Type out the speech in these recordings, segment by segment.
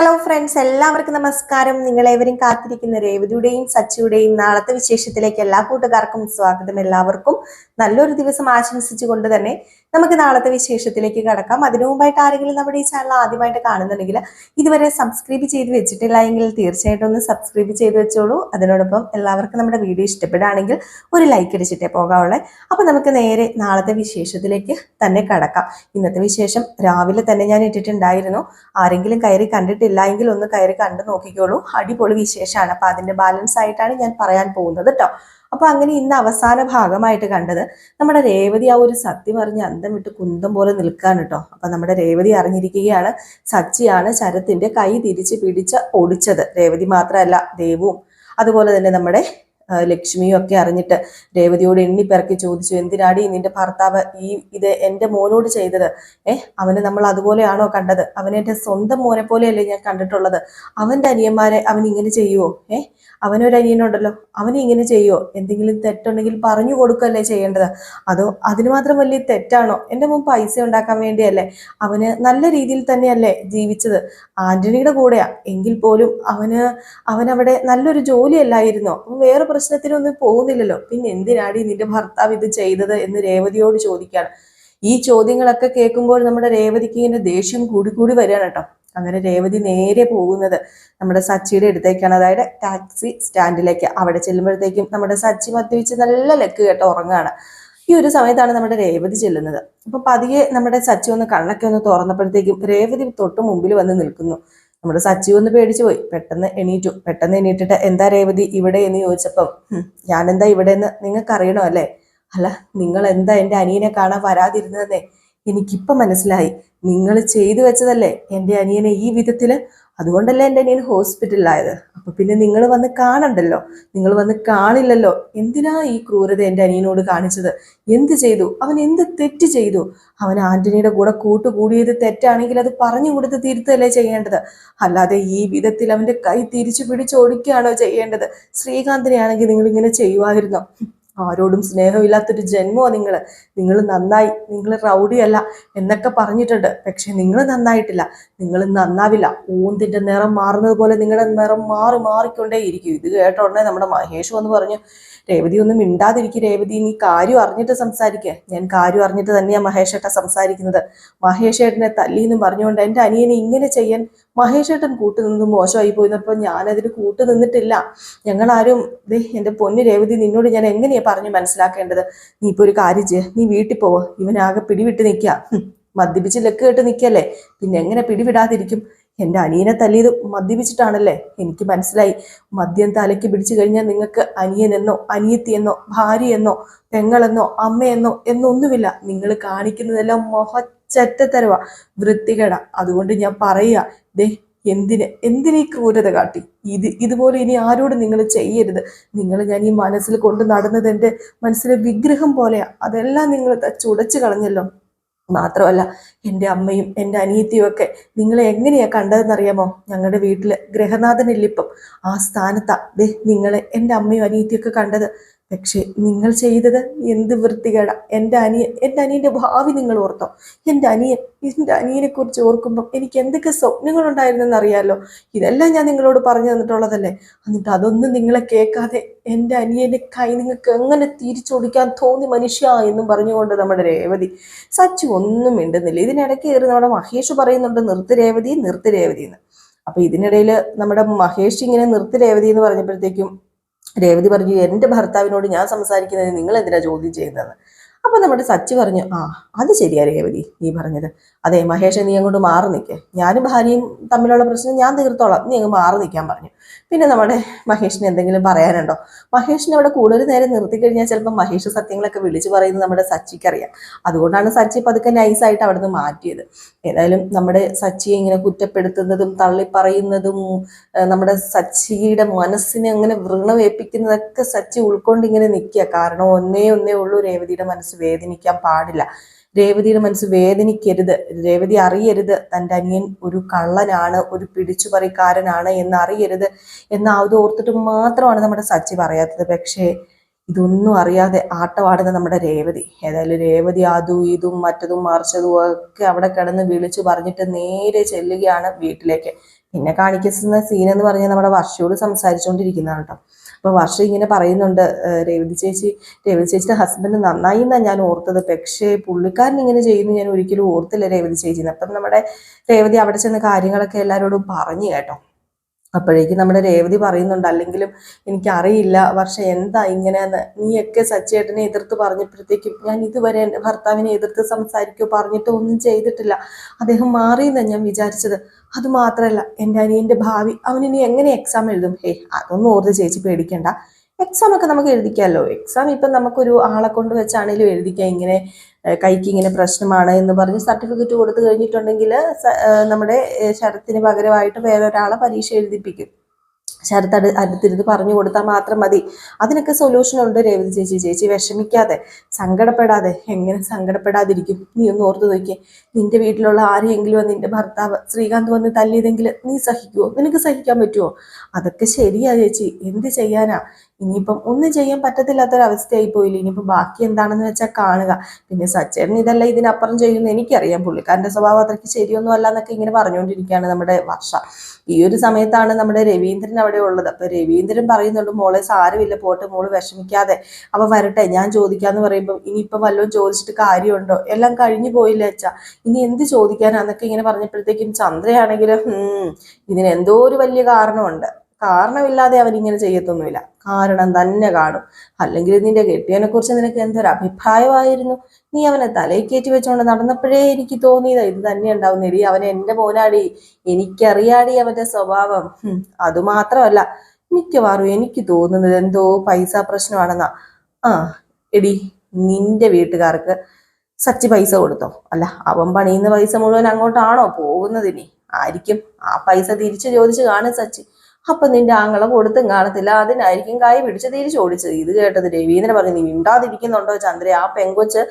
Hello friends എല്ലാവർക്കും നമസ്കാരം. നിങ്ങളേവരും കാത്തിരിക്കുന്ന രേവതിയുടെയും സച്ചിയുടെയും നാളത്തെ വിശേഷത്തിലേക്ക് എല്ലാ കൂട്ടുകാർക്കും സ്വാഗതം. എല്ലാവർക്കും നല്ലൊരു ദിവസം ആശംസിച്ചുകൊണ്ട് തന്നെ നമുക്ക് നാളത്തെ വിശേഷത്തിലേക്ക് കടക്കാം. അതിനു മുമ്പായിട്ട് ആരെങ്കിലും നമ്മുടെ ഈ ചാനൽ ആദ്യമായിട്ട് കാണുന്നുണ്ടെങ്കിൽ ഇതുവരെ സബ്സ്ക്രൈബ് ചെയ്ത് വെച്ചിട്ടില്ല എങ്കിൽ തീർച്ചയായിട്ടും ഒന്ന് സബ്സ്ക്രൈബ് ചെയ്ത് വെച്ചോളൂ. അതിനോടൊപ്പം എല്ലാവർക്കും നമ്മുടെ വീഡിയോ ഇഷ്ടപ്പെടുകയാണെങ്കിൽ ഒരു ലൈക്ക് അടിച്ചിട്ടേ പോകാവുള്ളേ. അപ്പം നമുക്ക് നേരെ നാളത്തെ വിശേഷത്തിലേക്ക് തന്നെ കടക്കാം. ഇന്നത്തെ വിശേഷം രാവിലെ തന്നെ ഞാൻ ഇട്ടിട്ടുണ്ടായിരുന്നു. ആരെങ്കിലും കയറി കണ്ടിട്ടില്ല എങ്കിൽ ഒന്ന് കയറി കണ്ടു നോക്കിക്കോളൂ. അടിപൊളി വിശേഷമാണ്. അപ്പം അതിന്റെ ബാലൻസ് ആയിട്ടാണ് ഞാൻ പറയാൻ പോകുന്നത് കേട്ടോ അപ്പൊ അങ്ങനെ ഇന്ന് അവസാന ഭാഗമായിട്ട് കണ്ടത് നമ്മുടെ രേവതി ആ ഒരു സത്യം അറിഞ്ഞ് അന്തം വിട്ട് കുന്തം പോലെ നിൽക്കാൻ കേട്ടോ അപ്പൊ നമ്മുടെ രേവതി അറിഞ്ഞിരിക്കുകയാണ് സച്ചിയാണ് ശരത്തിന്റെ കൈ തിരിച്ച് പിടിച്ച് ഓടിച്ചത് രേവതി മാത്രമല്ല ദേവും. അതുപോലെ തന്നെ നമ്മുടെ ലക്ഷ്മിയും ഒക്കെ അറിഞ്ഞിട്ട് രേവതിയോട് എണ്ണിപ്പിറക്കി ചോദിച്ചു എന്തിനാടി നിന്റെ ഭർത്താവ് ഈ ഇത് എന്റെ മോനോട് ചെയ്തത്? ഏ അവനെ നമ്മൾ അതുപോലെയാണോ കണ്ടത്? അവനെ എന്റെ സ്വന്തം മോനെ പോലെയല്ലേ ഞാൻ കണ്ടിട്ടുള്ളത്? അവന്റെ അനിയന്മാരെ അവൻ ഇങ്ങനെ ചെയ്യുവോ? ഏ അവനൊരു അനിയനുണ്ടല്ലോ അവൻ ഇങ്ങനെ ചെയ്യുവോ? എന്തെങ്കിലും തെറ്റുണ്ടെങ്കിൽ പറഞ്ഞു കൊടുക്കല്ലേ ചെയ്യേണ്ടത്? അതോ അതിന് മാത്രം വലിയ തെറ്റാണോ? എന്റെ മുൻ പൈസ ഉണ്ടാക്കാൻ വേണ്ടിയല്ലേ അവന് നല്ല രീതിയിൽ തന്നെയല്ലേ ജീവിച്ചത്? ആന്റണിയുടെ കൂടെയാ. എങ്കിൽ പോലും അവന് അവനവിടെ നല്ലൊരു ജോലിയല്ലായിരുന്നോ? വേറെ പ്രശ്നത്തിനൊന്നും പോകുന്നില്ലല്ലോ. പിന്നെ എന്തിനാടി നിന്റെ ഭർത്താവ് ഇത് ചെയ്തത് എന്ന് രേവതിയോട് ചോദിക്കാണ്. ഈ ചോദ്യങ്ങളൊക്കെ കേൾക്കുമ്പോൾ നമ്മുടെ രേവതിക്ക് ഇങ്ങനെ ദേഷ്യം കൂടി കൂടി വരികയാണ് കേട്ടോ. അങ്ങനെ രേവതി നേരെ പോകുന്നത് നമ്മുടെ സച്ചിയുടെ അടുത്തേക്കാണ്. അതായത് ടാക്സി സ്റ്റാൻഡിലേക്ക്. അവിടെ ചെല്ലുമ്പോഴത്തേക്കും നമ്മുടെ സച്ചി മദ്യപിച്ച് നല്ല ലക്ക് കേട്ടോ ഉറങ്ങാണ് ഈ ഒരു സമയത്താണ് നമ്മുടെ രേവതി ചെല്ലുന്നത്. അപ്പൊ പതിയെ നമ്മുടെ സച്ചി ഒന്ന് കണ്ണൊക്കെ ഒന്ന് തുറന്നപ്പോഴത്തേക്കും രേവതി തൊട്ട് മുമ്പിൽ വന്ന് നിൽക്കുന്നു. നമ്മുടെ സച്ചിവ് ഒന്ന് പേടിച്ചു പോയി. പെട്ടെന്ന് എണീറ്റു. പെട്ടെന്ന് എണീറ്റിട്ട് എന്താ രേവതി ഇവിടെ? എന്ന് ചോദിച്ചപ്പം ഞാനെന്താ ഇവിടെ എന്ന് നിങ്ങൾക്ക് അറിയണോ അല്ലേ? അല്ല നിങ്ങൾ എന്താ എന്റെ അനിയനെ കാണാൻ വരാതിരുന്നതെന്നേ? എനിക്കിപ്പം മനസ്സിലായി. നിങ്ങൾ ചെയ്തു വെച്ചതല്ലേ എന്റെ അനിയനെ ഈ വിധത്തിൽ അതുകൊണ്ടല്ലേ എന്റെ അനിയൻ ഹോസ്പിറ്റലിലായത്? അപ്പൊ പിന്നെ നിങ്ങൾ വന്ന് കാണണ്ടല്ലോ? നിങ്ങൾ വന്ന് കാണില്ലല്ലോ? എന്തിനാ ഈ ക്രൂരത എന്റെ അനിയനോട് കാണിച്ചത്? എന്ത് ചെയ്തു? അവൻ എന്ത് തെറ്റ് ചെയ്തു? അവൻ ആന്റണിയുടെ കൂടെ കൂട്ടുകൂടിയത് തെറ്റാണെങ്കിൽ അത് പറഞ്ഞു കൊടുത്ത് തിരുത്തല്ലേ ചെയ്യേണ്ടത്? അല്ലാതെ ഈ വിധത്തിൽ അവന്റെ കൈ തിരിച്ചു പിടിച്ചോടിക്കുകയാണോ ചെയ്യേണ്ടത്? ശ്രീകാന്തിനെ ആണെങ്കിൽ നിങ്ങൾ ഇങ്ങനെ ചെയ്യുമായിരുന്നോ ആരോടും സ്നേഹമില്ലാത്തൊരു ജന്മോ നിങ്ങൾ നിങ്ങൾ നന്നായി നിങ്ങൾ റൗഡിയല്ല എന്നൊക്കെ പറഞ്ഞിട്ടുണ്ട്. പക്ഷെ നിങ്ങൾ നന്നായിട്ടില്ല. നിങ്ങൾ നന്നാവില്ല. ഊന്തിന്റെ നിറം മാറുന്നത് പോലെ നിങ്ങളുടെ നിറം മാറി മാറിക്കൊണ്ടേയിരിക്കും. ഇത് കേട്ട ഉടനെ നമ്മുടെ മഹേഷ് വന്ന് പറഞ്ഞു രേവതി ഒന്നും മിണ്ടാതിരിക്കും രേവതി. നീ കാര്യം അറിഞ്ഞിട്ട് സംസാരിക്കുക ഞാൻ കാര്യം അറിഞ്ഞിട്ട് തന്നെയാണ് മഹേഷേട്ട സംസാരിക്കുന്നത്. മഹേഷേട്ടനെ തല്ലിയെന്നും പറഞ്ഞുകൊണ്ട് എന്റെ അനിയനെ ഇങ്ങനെ ചെയ്യാൻ മഹേഷേട്ടൻ കൂട്ടുനിന്ന് മോശമായി പോയിരുന്നപ്പോൾ ഞാനതിന് കൂട്ടു നിന്നിട്ടില്ല. ഞങ്ങളാരും ദേ എന്റെ പൊന്നു രേവതി നിന്നോട് ഞാൻ എങ്ങനെയാണ് പറഞ്ഞു മനസ്സിലാക്കേണ്ടത്? നീ ഇപ്പോൾ ഒരു കാര്യം ചെയ്യ. നീ വീട്ടിൽ പോവോ. ഇവനാകെ പിടിവിട്ട് നിൽക്കുക മദ്യപിച്ച് ലക്ക് കേട്ട് നിൽക്കല്ലേ പിന്നെ എങ്ങനെ പിടിവിടാതിരിക്കും? എന്റെ അനിയനെ തല്ലിയത് മദ്യപിച്ചിട്ടാണല്ലേ? എനിക്ക് മനസ്സിലായി. മദ്യം തലയ്ക്ക് പിടിച്ചു കഴിഞ്ഞാൽ നിങ്ങൾക്ക് അനിയനെന്നോ അനിയത്തിയെന്നോ ഭാര്യയെന്നോ പെങ്ങളെന്നോ അമ്മയെന്നോ എന്നൊന്നുമില്ല. നിങ്ങൾ കാണിക്കുന്നതെല്ലാം മൊഹച്ചറ്റത്തരവാ വൃത്തികേട. അതുകൊണ്ട് ഞാൻ പറയുക ദേ എന്തിന് എന്തിനീ ക്രൂരത കാട്ടി? ഇത് ഇതുപോലെ ഇനി ആരോടും നിങ്ങൾ ചെയ്യരുത്. നിങ്ങൾ ഞാൻ ഈ മനസ്സിൽ കൊണ്ട് നടന്നത് എന്റെ മനസ്സിലെ വിഗ്രഹം പോലെയാ. അതെല്ലാം നിങ്ങൾ ചുടച്ചു കളഞ്ഞല്ലോ. മാത്രമല്ല എന്റെ അമ്മയും എന്റെ അനിയത്തിയും ഒക്കെ നിങ്ങളെ എങ്ങനെയാണ് കണ്ടതെന്നറിയാമോ? ഞങ്ങളുടെ വീട്ടിൽ ഗ്രഹനാഥനില്ലിപ്പം ആ സ്ഥാനത്താ ദേ നിങ്ങളെ എന്റെ അമ്മയും അനിയത്തിയൊക്കെ കണ്ടത്. പക്ഷെ നിങ്ങൾ ചെയ്തത് എന്ത് വൃത്തികേട. എന്റെ അനിയൻ എന്റെ അനിയന്റെ ഭാവി നിങ്ങൾ ഓർത്തോ. എന്റെ അനിയൻ എന്റെ അനിയനെ കുറിച്ച് ഓർക്കുമ്പോൾ എനിക്ക് എന്തൊക്കെ സ്വപ്നങ്ങളുണ്ടായിരുന്നെന്ന് അറിയാലോ. ഇതെല്ലാം ഞാൻ നിങ്ങളോട് പറഞ്ഞു തന്നിട്ടുള്ളതല്ലേ. എന്നിട്ട് അതൊന്നും നിങ്ങളെ കേൾക്കാതെ എന്റെ അനിയന്റെ കൈ നിങ്ങൾക്ക് എങ്ങനെ തിരിച്ചൊടിക്കാൻ തോന്നി മനുഷ്യ എന്നും പറഞ്ഞുകൊണ്ട് നമ്മുടെ രേവതി. സച്ചു ഒന്നും മിണ്ടുന്നില്ല. ഇതിനിടയ്ക്ക് കയറി നമ്മുടെ മഹേഷ് പറയുന്നുണ്ട് നിർത്തി രേവതി നിർത്തി രേവതി എന്ന്. അപ്പൊ ഇതിനിടയിൽ നമ്മുടെ മഹേഷ് ഇങ്ങനെ നിർത്തി രേവതി എന്ന് പറഞ്ഞപ്പോഴത്തേക്കും രേവതി പറഞ്ഞു എന്റെ ഭർത്താവിനോട് ഞാൻ സംസാരിക്കുന്നത് നിങ്ങൾ എന്തിനാ ചോദ്യം ചെയ്യുന്നതെന്ന്? അപ്പൊ നമ്മുടെ സച്ചി പറഞ്ഞു ആ അത് ശരിയാ രേവതി നീ പറഞ്ഞത്. അതെ മഹേഷ് നീ അങ്ങോട്ട് മാറി നിൽക്കേ ഞാനും ഭാര്യയും തമ്മിലുള്ള പ്രശ്നം ഞാൻ തീർത്തോളാം. നീ അങ്ങ് മാറി നിൽക്കാൻ പറഞ്ഞു. പിന്നെ നമ്മുടെ മഹേഷിന് എന്തെങ്കിലും പറയാനുണ്ടോ? മഹേഷിനെ അവിടെ കൂടുതൽ നേരം നിർത്തി കഴിഞ്ഞാൽ ചിലപ്പോൾ മഹേഷ് സത്യങ്ങളൊക്കെ വിളിച്ചു പറയുന്നത് നമ്മുടെ സച്ചിക്കറിയാം. അതുകൊണ്ടാണ് സച്ചി പതുക്കെ നൈസായിട്ട് അവിടെ നിന്ന് മാറ്റിയത്. ഏതായാലും നമ്മുടെ സച്ചിയെ ഇങ്ങനെ കുറ്റപ്പെടുത്തുന്നതും തള്ളിപ്പറയുന്നതും നമ്മുടെ സച്ചിയുടെ മനസ്സിനെ അങ്ങനെ വൃണവേപ്പിക്കുന്നതൊക്കെ സച്ചി ഉൾക്കൊണ്ട് ഇങ്ങനെ നിൽക്കുക. കാരണം ഒന്നേ ഒന്നേ ഉള്ളൂ രേവതിയുടെ മനസ്സ് വേദനിക്കാൻ പാടില്ല. രേവതിയുടെ മനസ്സ് വേദനിക്കരുത്. രേവതി അറിയരുത്. തന്റെ അനിയൻ ഒരു കള്ളനാണ് ഒരു പിടിച്ചുപറിക്കാരനാണ് എന്ന് അറിയരുത്. എന്ന് അത് ഓർത്തിട്ട് മാത്രമാണ് നമ്മുടെ സച്ചി പറയാത്തത്. പക്ഷേ ഇതൊന്നും അറിയാതെ ആട്ടവാടുന്ന നമ്മുടെ രേവതി. ഏതായാലും രേവതി അതും ഇതും മറ്റതും മറിച്ചതും ഒക്കെ അവിടെ കിടന്ന് വിളിച്ചു പറഞ്ഞിട്ട് നേരെ ചെല്ലുകയാണ് വീട്ടിലേക്ക്. പിന്നെ കാണിക്കുന്ന സീൻ എന്ന് പറഞ്ഞാൽ നമ്മുടെ വർഷയോട് സംസാരിച്ചുകൊണ്ടിരിക്കുന്നതാണ് കേട്ടോ അപ്പൊ വർഷ ഇങ്ങനെ പറയുന്നുണ്ട് "ഏഹ് രേവതി ചേച്ചി രേവതി ചേച്ചിയുടെ ഹസ്ബൻഡ് നന്നായി എന്നാണ് ഞാൻ ഓർത്തത്. പക്ഷേ പുള്ളിക്കാരൻ ഇങ്ങനെ ചെയ്യുന്നു ഞാൻ ഒരിക്കലും ഓർത്തില്ല രേവതി ചേച്ചി അപ്പം നമ്മുടെ രേവതി അവിടെ ചെന്ന് കാര്യങ്ങളൊക്കെ എല്ലാവരോടും പറഞ്ഞു കേട്ടോ. അപ്പോഴേക്കും നമ്മുടെ രേവതി പറയുന്നുണ്ട് അല്ലെങ്കിലും എനിക്കറിയില്ല വർഷം എന്താ ഇങ്ങനെയെന്ന്? നീയൊക്കെ സച്ചേട്ടനെ എതിർത്ത് പറഞ്ഞപ്പോഴത്തേക്കും ഞാൻ ഇതുവരെ എന്റെ ഭർത്താവിനെ എതിർത്ത് സംസാരിക്കുകയോ പറഞ്ഞിട്ടോ ഒന്നും ചെയ്തിട്ടില്ല. അദ്ദേഹം മാറിയെന്നാണ് ഞാൻ വിചാരിച്ചത്. അത് മാത്രമല്ല എന്റെ അനിയന്റെ ഭാവി. അവനിനി എങ്ങനെ എക്സാം എഴുതും? ഹേ അതൊന്നും ഓർത്ത് ചേച്ചി പേടിക്കണ്ട. എക്സാം ഒക്കെ നമുക്ക് എഴുതിക്കാമല്ലോ എക്സാം ഇപ്പം നമുക്കൊരു ആളെ കൊണ്ട് വെച്ചാണേലും എഴുതിക്കാം. ഇങ്ങനെ കൈക്ക് ഇങ്ങനെ പ്രശ്നമാണ് എന്ന് പറഞ്ഞ് സർട്ടിഫിക്കറ്റ് കൊടുത്തു കഴിഞ്ഞിട്ടുണ്ടെങ്കിൽ നമ്മുടെ ശരത്തിന് പകരമായിട്ട് വേറൊരാളെ പരീക്ഷ എഴുതിപ്പിക്കും. ശരത്ത് അടു അടുത്തിരുന്ന് പറഞ്ഞു കൊടുത്താൽ മാത്രം മതി. അതിനൊക്കെ സൊല്യൂഷൻ ഉണ്ട് രേവതി ചേച്ചി. ചേച്ചി വിഷമിക്കാതെ സങ്കടപ്പെടാതെ എങ്ങനെ സങ്കടപ്പെടാതിരിക്കും? നീ ഒന്ന് ഓർത്ത് നോക്കിയേ. നിന്റെ വീട്ടിലുള്ള ആരെയെങ്കിലും നിന്റെ ഭർത്താവ് ശ്രീകാന്ത് വന്ന് തല്ലിയതെങ്കിൽ നീ സഹിക്കുമോ നിനക്ക് സഹിക്കാൻ പറ്റുമോ അതൊക്കെ ശരിയാ ചേച്ചി. എന്ത് ചെയ്യാനാ? ഇനിയിപ്പം ഒന്നും ചെയ്യാൻ പറ്റത്തില്ലാത്തൊരവസ്ഥയായി പോയില്ല? ഇനിയിപ്പം ബാക്കി എന്താണെന്ന് വെച്ചാൽ കാണുക. പിന്നെ സച്ചേട്ടൻ ഇതല്ല ഇതിനപ്പുറം ചെയ്യുന്ന എനിക്കറിയാം. പുള്ളിക്കാരന്റെ സ്വഭാവം അത്രയ്ക്ക് ശരിയൊന്നും അല്ല എന്നൊക്കെ ഇങ്ങനെ പറഞ്ഞുകൊണ്ടിരിക്കുകയാണ് നമ്മുടെ വർഷ. ഈ ഒരു സമയത്താണ് നമ്മുടെ രവീന്ദ്രൻ അവിടെ ഉള്ളത്. അപ്പൊ രവീന്ദ്രൻ പറയുന്നുണ്ട് മോളെ സാരമില്ല പോട്ടെ മോൾ വിഷമിക്കാതെ. അപ്പം വരട്ടെ ഞാൻ ചോദിക്കാന്ന് പറയുമ്പോൾ ഇനിയിപ്പം വല്ലതും ചോദിച്ചിട്ട് കാര്യമുണ്ടോ? എല്ലാം കഴിഞ്ഞു പോയില്ല അച്ഛാ. ഇനി എന്ത് ചോദിക്കാനാന്നൊക്കെ ഇങ്ങനെ പറഞ്ഞപ്പോഴത്തേക്കും ചന്ദ്രയാണെങ്കിലും ഇതിന് എന്തോ ഒരു വലിയ കാരണമുണ്ട്. കാരണമില്ലാതെ അവരിങ്ങനെ ചെയ്യത്തൊന്നുമില്ല. കാരണം തന്നെ കാണും. അല്ലെങ്കിൽ നിന്റെ കെട്ടിയനെ കുറിച്ച് നിനക്ക് എന്തൊരു അഭിപ്രായമായിരുന്നു? നീ അവനെ തലയിൽ കയറ്റി വെച്ചോണ്ട് നടന്നപ്പോഴേ എനിക്ക് തോന്നിയത് ഇത് തന്നെ ഉണ്ടാവും. ഉണ്ടാവുന്നേടി അവനെ എന്റെ മോനാടി. എനിക്കറിയാടി അവന്റെ സ്വഭാവം. അതുമാത്രമല്ല മിക്കവാറും എനിക്ക് തോന്നുന്നത് എന്തോ പൈസ പ്രശ്നമാണെന്നാ. ആ എടി നിന്റെ വീട്ടുകാർക്ക് സച്ചി പൈസ കൊടുത്തോ? അല്ല അവൻ പണിയുന്ന പൈസ മുഴുവൻ അങ്ങോട്ടാണോ പോകുന്നതിനി ആയിരിക്കും ആ പൈസ തിരിച്ചു ചോദിച്ചു കാണും സച്ചി. അപ്പൊ നിന്റെ ആങ്ങളെ കൊടുത്തും കാണത്തില്ല. അതിനായിരിക്കും കൈ പിടിച്ച് തിരിച്ചോടിച്ചത് ഇത് കേട്ടത് രവീന്ദ്രൻ പറഞ്ഞു നീ മിണ്ടാതിരിക്കുന്നുണ്ടോ ചന്ദ്ര? ആ പെങ്കൊച്ച്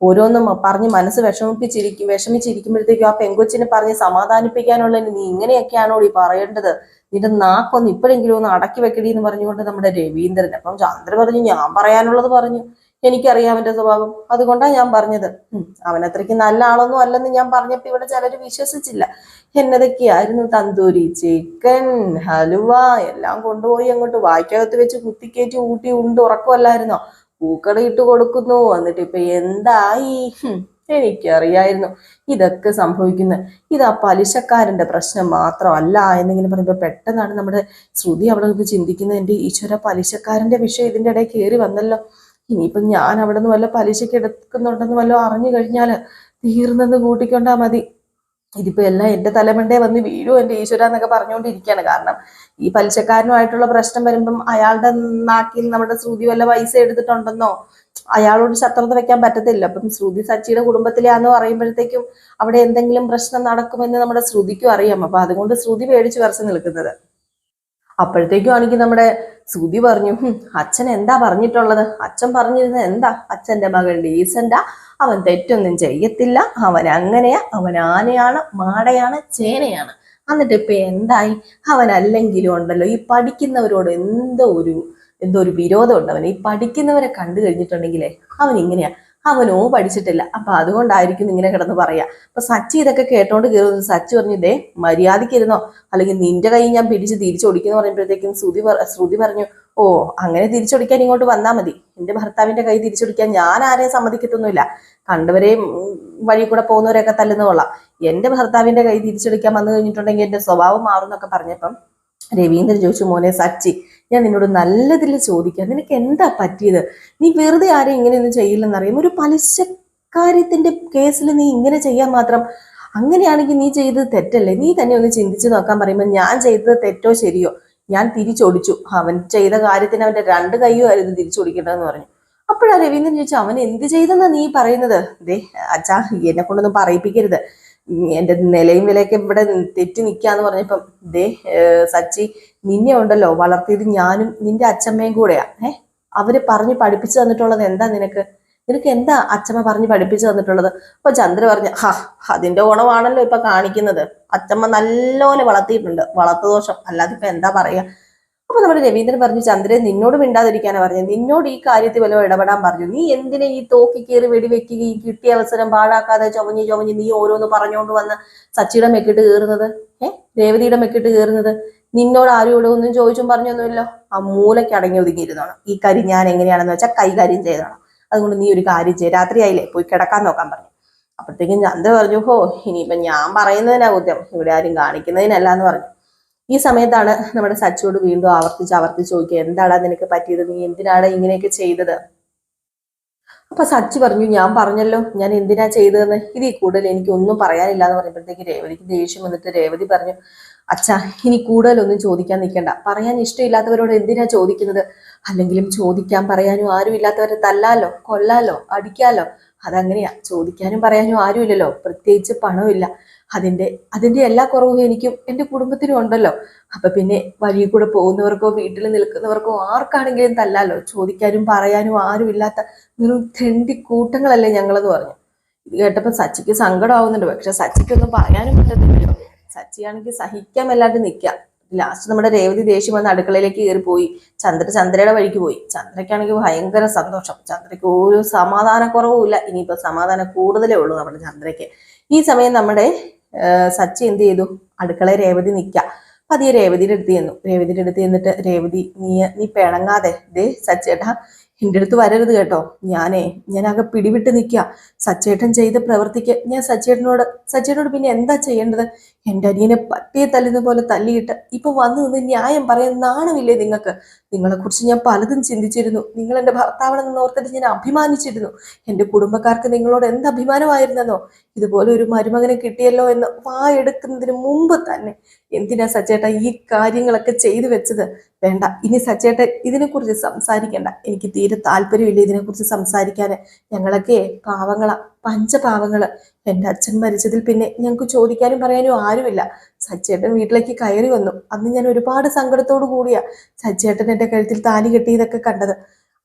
ഓരോന്നും പറഞ്ഞ് മനസ്സ് വിഷമിപ്പിച്ചിരിക്കും വിഷമിച്ചിരിക്കുമ്പോഴത്തേക്കും ആ പെങ്കൊച്ചിനെ പറഞ്ഞ് സമാധാനിപ്പിക്കാനുള്ള നീ ഇങ്ങനെയൊക്കെയാണോ ഈ പറയേണ്ടത്? നിന്റെ നാക്കൊന്ന് ഇപ്പോഴെങ്കിലും ഒന്ന് അടക്കി വെക്കടി എന്ന് പറഞ്ഞുകൊണ്ട് നമ്മുടെ രവീന്ദ്രൻ അപ്പം ചന്ദ്ര പറഞ്ഞു ഞാൻ പറയാനുള്ളത് പറഞ്ഞു. എനിക്കറിയാം അവന്റെ സ്വഭാവം. അതുകൊണ്ടാണ് ഞാൻ പറഞ്ഞത്. അവൻ അത്രയ്ക്ക് നല്ല ആളൊന്നും അല്ലെന്ന് ഞാൻ പറഞ്ഞപ്പോ ഇവിടെ ചിലര് വിശ്വസിച്ചില്ല. എന്നതൊക്കെയായിരുന്നു തന്തൂരി ചിക്കൻ ഹലുവ എല്ലാം കൊണ്ടുപോയി അങ്ങോട്ട് വായ്ക്കകത്ത് വെച്ച് കുത്തിക്കേറ്റി ഊട്ടി ഉണ്ട് ഉറക്കമല്ലായിരുന്നോ? പൂക്കട ഇട്ട് കൊടുക്കുന്നു. എന്നിട്ട് ഇപ്പൊ എന്തായി? എനിക്കറിയായിരുന്നു ഇതൊക്കെ സംഭവിക്കുന്നത് ഇത് ആ പലിശക്കാരന്റെ പ്രശ്നം മാത്രമല്ല എന്നിങ്ങനെ പറയുമ്പോൾ പെട്ടെന്നാണ് നമ്മുടെ ശ്രുതി അവിടെ നിന്ന് ചിന്തിക്കുന്നത്. എന്റെ ഈശ്വര പലിശക്കാരന്റെ വിഷയം ഇതിന്റെ ഇടയിൽ കയറി വന്നല്ലോ. ഇനിയിപ്പം ഞാൻ അവിടെ നിന്ന് വല്ല പലിശയ്ക്ക് എടുക്കുന്നുണ്ടെന്ന് വല്ലതും അറിഞ്ഞു കഴിഞ്ഞാൽ തീർന്നെന്ന് കൂട്ടിക്കൊണ്ടാ മതി. ഇതിപ്പോ എല്ലാം എന്റെ തലമണ്ടേ വന്ന് വീഴും എന്റെ ഈശ്വര എന്നൊക്കെ പറഞ്ഞുകൊണ്ടിരിക്കുകയാണ്. കാരണം ഈ പലിശക്കാരനുമായിട്ടുള്ള പ്രശ്നം വരുമ്പം അയാളുടെ നാക്കിൽ നമ്മുടെ ശ്രുതി വല്ല പൈസ എടുത്തിട്ടുണ്ടെന്നോ അയാളോട് ശത്രുത വെക്കാൻ പറ്റത്തില്ല. അപ്പം ശ്രുതി സച്ചിയുടെ കുടുംബത്തിലാന്ന് പറയുമ്പോഴത്തേക്കും അവിടെ എന്തെങ്കിലും പ്രശ്നം നടക്കുമെന്ന് നമ്മുടെ ശ്രുതിക്കും അറിയാം. അപ്പൊ അതുകൊണ്ട് ശ്രുതി പേടിച്ച് വരച്ച് നിൽക്കുന്നത്. അപ്പോഴത്തേക്കും ആണെങ്കിൽ നമ്മുടെ സുതി പറഞ്ഞു അച്ഛൻ എന്താ പറഞ്ഞിട്ടുള്ളത്? അച്ഛൻ പറഞ്ഞിരുന്നത് എന്താ? അച്ഛന്റെ മകൾ ഡീസന്റാ. അവൻ തെറ്റൊന്നും ചെയ്യത്തില്ല. അവൻ അങ്ങനെയാ. അവൻ ആനയാണ് മാടയാണ് ചേനയാണ്. എന്നിട്ട് ഇപ്പൊ എന്തായി? അവൻ അല്ലെങ്കിലും ഉണ്ടല്ലോ ഈ പഠിക്കുന്നവരോട് എന്തോ ഒരു എന്തോ ഒരു വിരോധം ഉണ്ട് അവൻ ഈ പഠിക്കുന്നവരെ കണ്ടു കഴിഞ്ഞിട്ടുണ്ടെങ്കിലേ അവൻ ഇങ്ങനെയാ. അവനോ പഠിച്ചിട്ടില്ല. അപ്പൊ അതുകൊണ്ടായിരിക്കും ഇങ്ങനെ കിടന്ന് പറയാ. അപ്പൊ സച്ചി ഇതൊക്കെ കേട്ടോണ്ട് കയറുന്നത് സച്ചി പറഞ്ഞു ഇതേ മര്യാദക്കിരുന്നോ അല്ലെങ്കിൽ നിന്റെ കൈ ഞാൻ പിടിച്ച് തിരിച്ചൊടിക്കുന്നു പറയുമ്പോഴത്തേക്കും ശ്രുതി ശ്രുതി പറഞ്ഞു ഓ അങ്ങനെ തിരിച്ചൊടിക്കാൻ ഇങ്ങോട്ട് വന്നാ മതി. എന്റെ ഭർത്താവിന്റെ കൈ തിരിച്ചൊടിക്കാൻ ഞാൻ ആരെയും സമ്മതിക്കത്തൊന്നുമില്ല. കണ്ടവരെയും വഴി കൂടെ പോകുന്നവരെയൊക്കെ തല്ലുന്ന എന്റെ ഭർത്താവിന്റെ കൈ തിരിച്ചൊടിക്കാൻ വന്നു കഴിഞ്ഞിട്ടുണ്ടെങ്കിൽ എന്റെ സ്വഭാവം മാറും എന്നൊക്കെ പറഞ്ഞപ്പം രവീന്ദ്രൻ ചോദിച്ചു മോനെ സച്ചി ഞാൻ നിന്നോട് നല്ലതിൽ ചോദിക്കാം. നിനക്ക് എന്താ പറ്റിയത്? നീ വെറുതെ ആരെയും ഇങ്ങനെയൊന്നും ചെയ്യില്ലെന്നറിയാം ഒരു പലിശക്കാര്യത്തിന്റെ കേസിൽ നീ ഇങ്ങനെ ചെയ്യാൻ മാത്രം അങ്ങനെയാണെങ്കിൽ നീ ചെയ്തത് തെറ്റല്ലേ? നീ തന്നെ ഒന്ന് ചിന്തിച്ചു നോക്കാൻ പറയുമ്പോൾ ഞാൻ ചെയ്തത് തെറ്റോ ശരിയോ? ഞാൻ തിരിച്ചൊടിച്ചു. അവൻ ചെയ്ത കാര്യത്തിന് അവന്റെ രണ്ട് കൈയോ ആയിരുന്നു തിരിച്ചൊടിക്കേണ്ടതെന്ന് പറഞ്ഞു. അപ്പോഴാ രവീന്ദ്രൻ ചോദിച്ചു അവൻ എന്ത് ചെയ്തെന്നാ നീ പറയുന്നത്? ദേ അച്ഛാ എന്നെ കൊണ്ടൊന്നും പറയിപ്പിക്കരുത്. എന്റെ നിലയും വിലയൊക്കെ ഇവിടെ തെറ്റി നിൽക്കാന്ന് പറഞ്ഞപ്പം ദേ സച്ചി നിന്നെ ഉണ്ടല്ലോ വളർത്തിയത് ഞാനും നിന്റെ അച്ഛമ്മയും കൂടെയാ. ഏഹ് അവർ പറഞ്ഞ് പഠിപ്പിച്ചു തന്നിട്ടുള്ളത് എന്താ നിനക്ക്? നിനക്ക് എന്താ അച്ഛമ്മ പറഞ്ഞ് പഠിപ്പിച്ചു തന്നിട്ടുള്ളത്? അപ്പൊ ചന്ദ്ര പറഞ്ഞു ഹാ അതിന്റെ ഗുണമാണല്ലോ ഇപ്പൊ കാണിക്കുന്നത്. അച്ഛമ്മ നല്ലപോലെ വളർത്തിയിട്ടുണ്ട്. വളർത്തുദോഷം അല്ലാതെ ഇപ്പൊ എന്താ പറയാ അപ്പൊ നമ്മുടെ രവീന്ദ്രൻ പറഞ്ഞു ചന്ദ്രൻ നിന്നോട് മിണ്ടാതിരിക്കാനാ പറഞ്ഞു നിന്നോട് ഈ കാര്യത്തിൽ വല്ലതും ഇടപെടാൻ പറഞ്ഞു. നീ എന്തിനെ ഈ തോക്കി കയറി വെടിവെക്കുകയും കിട്ടിയ അവസരം പാഴാക്കാതെ ചുമഞ്ഞ് ചുമഞ്ഞ് നീ ഓരോന്ന് പറഞ്ഞുകൊണ്ട് വന്ന് സച്ചിയുടെ മെക്കിട്ട് കയറുന്നത് ഏഹ് രേവതിയുടെ മെക്കിട്ട് കയറുന്നത് നിന്നോട് ആരോട് ഒന്നും ചോദിച്ചും പറഞ്ഞൊന്നുമില്ലോ ആ മൂലയ്ക്ക് അടങ്ങി ഒതുങ്ങിയിരുന്നോണം. ഈ കരി ഞാൻ എങ്ങനെയാണെന്ന് വെച്ചാൽ കൈകാര്യം ചെയ്തോണം. അതുകൊണ്ട് നീ ഒരു കാര്യം ചെയ്യ. രാത്രിയായില്ലേ പോയി കിടക്കാൻ നോക്കാൻ പറഞ്ഞു. അപ്പോഴത്തേക്കും ചന്ദ്ര പറഞ്ഞു ഹോ ഇനിയിപ്പം ഞാൻ പറയുന്നതിനാ കുറ്റം ഇവിടെ ആരും കാണിക്കുന്നതിനല്ല എന്ന് പറഞ്ഞു. ഈ സമയത്താണ് നമ്മുടെ സച്ചിയോട് വീണ്ടും ആവർത്തിച്ച് ആവർത്തിച്ച് ചോദിക്കുക എന്താടാ നിനക്ക് പറ്റിയത്? നീ എന്തിനാണ് ഇങ്ങനെയൊക്കെ ചെയ്തത്? അപ്പൊ സച്ചി പറഞ്ഞു ഞാൻ പറഞ്ഞല്ലോ ഞാൻ എന്തിനാ ചെയ്തതെന്ന്? ഇതിൽ കൂടുതൽ എനിക്ക് ഒന്നും പറയാനില്ല എന്ന് പറഞ്ഞപ്പോഴത്തേക്ക് രേവതിക്ക് ദേഷ്യം വന്നിട്ട് രേവതി പറഞ്ഞു അച്ഛാ ഇനി കൂടുതലൊന്നും ചോദിക്കാൻ നിൽക്കണ്ട. പറയാൻ ഇഷ്ടമില്ലാത്തവരോട് എന്തിനാ ചോദിക്കുന്നത്? അല്ലെങ്കിലും ചോദിക്കാൻ പറയാനും ആരും ഇല്ലാത്തവരെ തല്ലാലോ കൊല്ലാലോ അടിക്കാലോ? അതങ്ങനെയാ ചോദിക്കാനും പറയാനും ആരുമില്ലല്ലോ പ്രത്യേകിച്ച് പണമില്ല അതിന്റെ അതിന്റെ എല്ലാ കുറവും എനിക്കും എന്റെ കുടുംബത്തിനും ഉണ്ടല്ലോ. അപ്പൊ പിന്നെ വഴിയിൽ കൂടെ പോകുന്നവർക്കോ വീട്ടിൽ നിൽക്കുന്നവർക്കോ ആർക്കാണെങ്കിലും തല്ലാലോ? ചോദിക്കാനും പറയാനും ആരും ഇല്ലാത്ത വെറും തെണ്ടി കൂട്ടങ്ങളല്ലേ ഞങ്ങളെന്ന് പറഞ്ഞു. ഇത് കേട്ടപ്പോൾ സച്ചിക്ക് സങ്കടമാവുന്നുണ്ട് പക്ഷെ സച്ചിക്കൊന്നും പറയാനും പറ്റത്തില്ലല്ലോ. സച്ചിയാണെങ്കിൽ സഹിക്കാൻ നിൽക്കാം ലാസ്റ്റ് നമ്മുടെ രേവതി ദേഷ്യം വന്ന് അടുക്കളയിലേക്ക് കയറി പോയി ചന്ദ്ര ചന്ദ്രയുടെ വഴിക്ക് പോയി. ചന്ദ്രയ്ക്കാണെങ്കിൽ ഭയങ്കര സന്തോഷം. ചന്ദ്രയ്ക്ക് ഒരു സമാധാനക്കുറവും കുറവുമില്ല ഇനിയിപ്പോൾ സമാധാനം കൂടുതലേ ഉള്ളൂ നമ്മുടെ ചന്ദ്രയ്ക്ക്. ഈ സമയം നമ്മുടെ സച്ചി എന്ത് ചെയ്തു? അടുക്കളയിൽ രേവതി നിൽക്കുക പതിയെ രേവതിയുടെ അടുത്ത് ചെന്നു. രേവതിയുടെ അടുത്ത് ചെന്നിട്ട് രേവതി നീ നീ പിണങ്ങാതെ. ദേ സച്ചേട്ടാ എന്റെ അടുത്ത് വരരുത് കേട്ടോ. ഞാനേ ഞാനാകെ പിടിവിട്ട് നിൽക്കുക സച്ചേട്ടൻ ചെയ്ത പ്രവർത്തിക്ക് ഞാൻ സച്ചേട്ടനോട് സച്ചേട്ടനോട് പിന്നെ എന്താ ചെയ്യേണ്ടത്? എന്റെ അനിയനെ പട്ടിയെ തല്ലുന്ന പോലെ തല്ലിയിട്ട് ഇപ്പൊ വന്നു നിന്ന് ന്യായം പറയാൻ നാണമില്ലേ നിങ്ങൾക്ക്? കുറിച്ച് ഞാൻ പലതും ചിന്തിച്ചിരുന്നു. നിങ്ങൾ എന്റെ ഭർത്താവണെന്ന് ഓർത്തിട്ട് ഞാൻ അഭിമാനിച്ചിരുന്നു. എന്റെ കുടുംബക്കാർക്ക് നിങ്ങളോട് എന്ത് അഭിമാനമായിരുന്നെന്നോ? ഇതുപോലെ ഒരു മരുമകനെ കിട്ടിയല്ലോ എന്ന് വായെടുക്കുന്നതിന് മുമ്പ് തന്നെ. എന്തിനാ സച്ചേട്ട ഈ കാര്യങ്ങളൊക്കെ ചെയ്തു വെച്ചത്? വേണ്ട ഇനി സച്ചേട്ട ഇതിനെക്കുറിച്ച് സംസാരിക്കേണ്ട. എനിക്ക് തീരെ താല്പര്യമില്ല ഇതിനെക്കുറിച്ച് സംസാരിക്കാൻ ഞങ്ങളൊക്കെ പാവങ്ങളാ. പഞ്ചപാവങ്ങൾ. എന്റെ അച്ഛൻ മരിച്ചതിൽ പിന്നെ ഞങ്ങൾക്ക് ചോദിക്കാനും പറയാനും ആരുമില്ല. സച്ചേട്ടൻ വീട്ടിലേക്ക് കയറി വന്നു. അന്ന് ഞാൻ ഒരുപാട് സങ്കടത്തോടു കൂടിയാ സച്ചേട്ടൻ എന്റെ കഴുത്തിൽ താലി കെട്ടിയതൊക്കെ കണ്ടത്.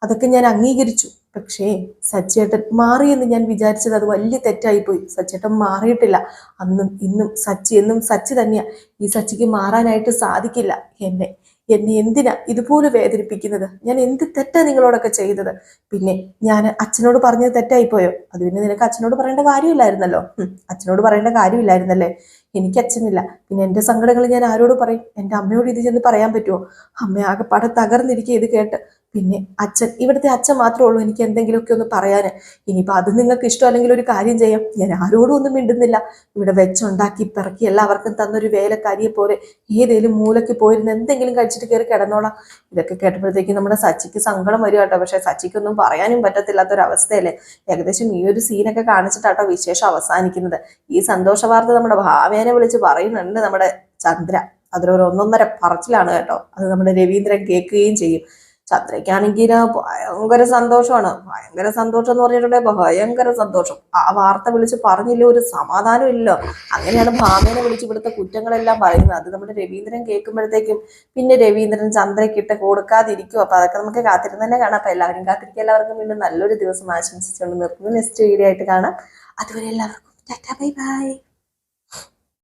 അതൊക്കെ ഞാൻ അംഗീകരിച്ചു. പക്ഷേ സച്ചേട്ടൻ മാറിയെന്ന് ഞാൻ വിചാരിച്ചത് അത് വലിയ തെറ്റായിപ്പോയി സച്ചേട്ടൻ മാറിയിട്ടില്ല. അന്നും ഇന്നും സച്ചി എന്നും സച്ചി തന്നെയാ. ഈ സച്ചിക്ക് മാറാനായിട്ട് സാധിക്കില്ല. എന്നെ എന്നെ എന്തിനാ ഇതുപോലെ വേദനിപ്പിക്കുന്നത്? ഞാൻ എന്ത് തെറ്റാ നിങ്ങളോടൊക്കെ ചെയ്തത്? പിന്നെ ഞാൻ അച്ഛനോട് പറഞ്ഞത് തെറ്റായിപ്പോയോ? അത് പിന്നെ നിനക്ക് അച്ഛനോട് പറയേണ്ട കാര്യമില്ലായിരുന്നല്ലോ. അച്ഛനോട് പറയേണ്ട കാര്യമില്ലായിരുന്നല്ലേ? എനിക്ക് അച്ഛനില്ല. പിന്നെ എന്റെ സങ്കടങ്ങൾ ഞാൻ ആരോട് പറയും? എന്റെ അമ്മയോട് ഇത് ചെന്ന് പറയാൻ പറ്റുമോ? അമ്മ ആകെ പട തകർന്നിരിക്കുക ഇത് കേട്ട്. പിന്നെ അച്ഛൻ ഇവിടുത്തെ അച്ഛൻ മാത്രമേ ഉള്ളൂ എനിക്ക് എന്തെങ്കിലുമൊക്കെ ഒന്ന് പറയാൻ ഇനിയിപ്പോൾ അത് നിങ്ങൾക്ക് ഇഷ്ടം അല്ലെങ്കിൽ ഒരു കാര്യം ചെയ്യാം. ഞാൻ ആരോടും ഒന്നും മിണ്ടുന്നില്ല. ഇവിടെ വെച്ചുണ്ടാക്കി പിറക്കി എല്ലാവർക്കും തന്നൊരു വേലക്കാരിയെ പോലെ ഏതേലും മൂലയ്ക്ക് പോയിരുന്ന് എന്തെങ്കിലും കഴിച്ചിട്ട് കയറി കിടന്നോളാം. ഇതൊക്കെ കേട്ടപ്പോഴത്തേക്ക് നമ്മുടെ സച്ചിക്ക് സങ്കടം വരും കേട്ടോ. പക്ഷെ സച്ചിക്കൊന്നും പറയാനും പറ്റത്തില്ലാത്തൊരവസ്ഥയല്ലേ? ഏകദേശം ഈ ഒരു സീനൊക്കെ കാണിച്ചിട്ടാട്ടോ വിശേഷം അവസാനിക്കുന്നത്. ഈ സന്തോഷ വാർത്ത നമ്മുടെ ഭാവേനെ വിളിച്ച് പറയുന്നുണ്ട് നമ്മുടെ ചന്ദ്ര. അതിലൊരു ഒന്നൊന്നര പറച്ചിലാണ് കേട്ടോ. അത് നമ്മുടെ രവീന്ദ്രൻ കേൾക്കുകയും ചെയ്യും. ചന്ദ്രയ്ക്കാണെങ്കിൽ ഭയങ്കര സന്തോഷമാണ് ഭയങ്കര സന്തോഷം എന്ന് പറഞ്ഞിട്ടുണ്ടെങ്കിൽ ഭയങ്കര സന്തോഷം. ആ വാർത്ത വിളിച്ച് പറഞ്ഞില്ല ഒരു സമാധാനം ഇല്ലല്ലോ അങ്ങനെയാണ് ഭാമേനെ വിളിച്ച് ഇവിടുത്തെ കുറ്റങ്ങളെല്ലാം പറയുന്നത്. അത് നമ്മുടെ രവീന്ദ്രൻ കേൾക്കുമ്പോഴത്തേക്കും പിന്നെ രവീന്ദ്രൻ ചന്ദ്രയ്ക്കിട്ട് കൊടുക്കാതിരിക്കും. അപ്പൊ അതൊക്കെ നമുക്ക് കാത്തിരുന്ന് തന്നെ കാണാം. അപ്പൊ എല്ലാവരും കാത്തിരിക്കുക. എല്ലാവർക്കും വീണ്ടും നല്ലൊരു ദിവസം ആശംസിച്ചുകൊണ്ട് നിർത്തുന്നു. നെക്സ്റ്റ് വീഡിയോ ആയിട്ട് കാണാം. അതുവരെ എല്ലാവർക്കും ടാറ്റ ബൈ ബൈ.